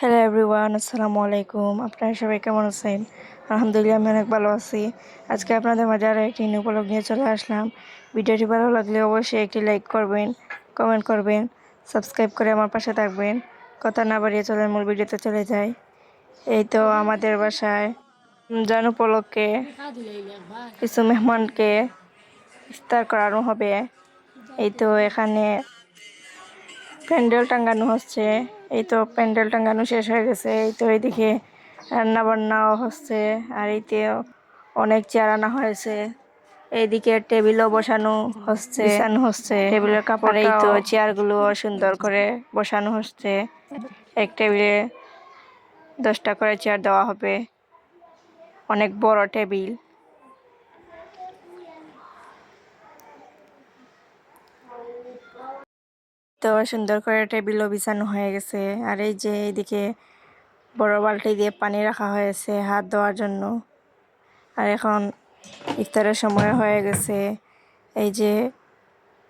Hello everyone আসসালামু আলাইকুম আপনারা সবাই কেমন আছেন? আলহামদুলিল্লাহ, আমি অনেক ভালো আছি। আজকে আপনাদের মাঝে আরও একটি নিউ নিয়ে চলে আসলাম। ভিডিওটি ভালো লাগলে অবশ্যই একটি লাইক করবেন কমেন্ট করবেন সাবস্ক্রাইব করে আমার পাশে থাকবেন। কথা না বাড়িয়ে চলে মূল ভিডিওতে চলে যাই। এই তো আমাদের বাসায় রমজান উপলক্ষে কিছু মেহমানকে ইফতার করানো হবে। এই তো এখানে প্যান্ডেল টাঙ্গানো হচ্ছে। এই তো প্যান্ডেল টাঙ্গানো শেষ হয়ে গেছে। এই তো এইদিকে রান্না বান্নাও হচ্ছে। আর এইতে অনেক চেয়ার আনা হয়েছে। এইদিকে টেবিলও বসানো হচ্ছে। বসানো হচ্ছে। টেবিলের কাপড় এই তো চেয়ারগুলো সুন্দর করে বসানো হচ্ছে। এক টেবিলে দশটা করে চেয়ার দেওয়া হবে। অনেক বড় টেবিল। তো সুন্দর করে টেবিলও বিছানো হয়ে গেছে। আর এই যে এইদিকে বড় বালতি দিয়ে পানি রাখা হয়েছে হাত ধোয়ার জন্য। আর এখন ইফতারের সময় হয়ে গেছে। এই যে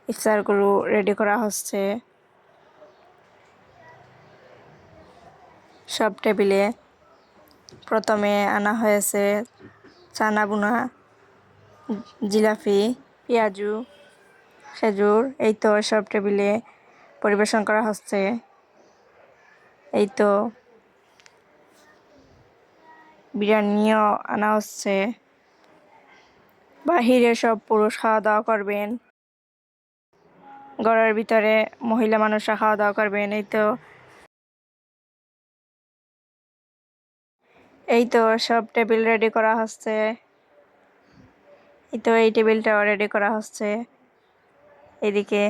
ইফতারগুলো রেডি করা হচ্ছে। সব টেবিলে প্রথমে আনা হয়েছে চানা বুনা জিলাপি, পেঁয়াজু, খেজুর, এই তো সব টেবিলে পরিবেশন করা হচ্ছে। এই তো বিরিয়ানিও আনা হচ্ছে। বাহিরে সব পুরুষ খাওয়া দাওয়া করবেন। ঘরের ভিতরে মহিলা মানুষরা খাওয়া দাওয়া করবেন। এই তো এই তো সব টেবিল রেডি করা হচ্ছে। এই তো এই টেবিলটাও রেডি করা হচ্ছে। এদিকে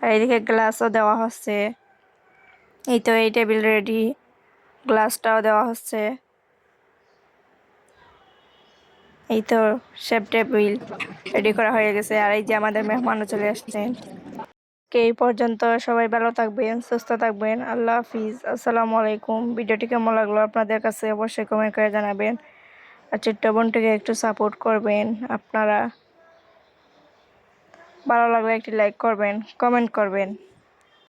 আর এদিকে গ্লাসও দেওয়া হচ্ছে। এই তো এই টেবিল রেডি গ্লাসটাও দেওয়া হচ্ছে। এই তো শেপ টেবিল রেডি করা হয়ে গেছে। আর এই যে আমাদের মেহমানও চলে আসছেন এই পর্যন্ত সবাই ভালো থাকবেন, সুস্থ থাকবেন। আল্লাহ হাফিজ। আসসালামু আলাইকুম। ভিডিওটি কেমন লাগল আপনাদের কাছে অবশ্যই কমেন্ট করে জানাবেন। আর ছোট্ট বোনটিকে একটু সাপোর্ট করবেন আপনারা। ভালো লাগলে একটি লাইক করবেন কমেন্ট করবেন।